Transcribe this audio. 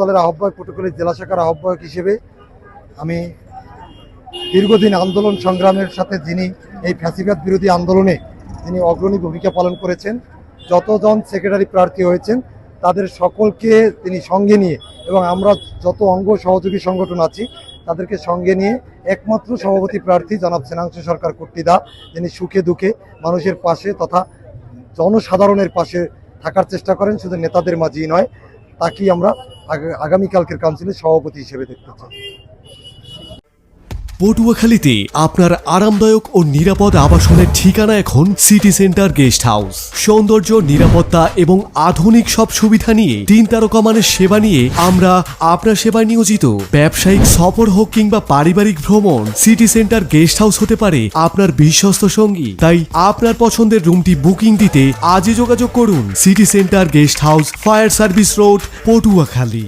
দলের আহ্বায়ক পটুয়াখালী জেলা শাখার আহ্বায়ক হিসেবে আমি দীর্ঘদিন আন্দোলন সংগ্রামের সাথে যিনি এই ফ্যাসিবাদ বিরোধী আন্দোলনে তিনি অগ্রণী ভূমিকা পালন করেছেন, যতজন সেক্রেটারি প্রার্থী হয়েছেন, তাদের সকলকে তিনি সঙ্গে নিয়ে এবং আমরা যত অঙ্গ সহযোগী সংগঠন আছি, তাদেরকে সঙ্গে নিয়ে একমাত্র সভাপতি প্রার্থী জনাব সেনাংশ সরকার কর্তৃদা, যিনি সুখে দুঃখে মানুষের পাশে তথা জনসাধারণের পাশে থাকার চেষ্টা করেন, শুধু নেতাদের মাঝেই নয়, তাকেই আমরা আগামীকালকের কাউন্সিলের সভাপতি হিসেবে দেখতে চাই। পটুয়াখালীতে আপনার আরামদায়ক ও নিরাপদ আবাসনের ঠিকানা এখন সিটি সেন্টার গেস্ট হাউস। সৌন্দর্য, নিরাপত্তা এবং আধুনিক সব সুবিধা নিয়ে তিন তারকা মানের সেবা নিয়ে আমরা আপনার সেবায় নিয়োজিত। ব্যবসায়িক সফর হোক কিংবা পারিবারিক ভ্রমণ, সিটি সেন্টার গেস্ট হাউস হতে পারে আপনার বিশ্বস্ত সঙ্গী। তাই আপনার পছন্দের রুমটি বুকিং দিতে আজই যোগাযোগ করুন city centre guest house fire service road, Patuakhali.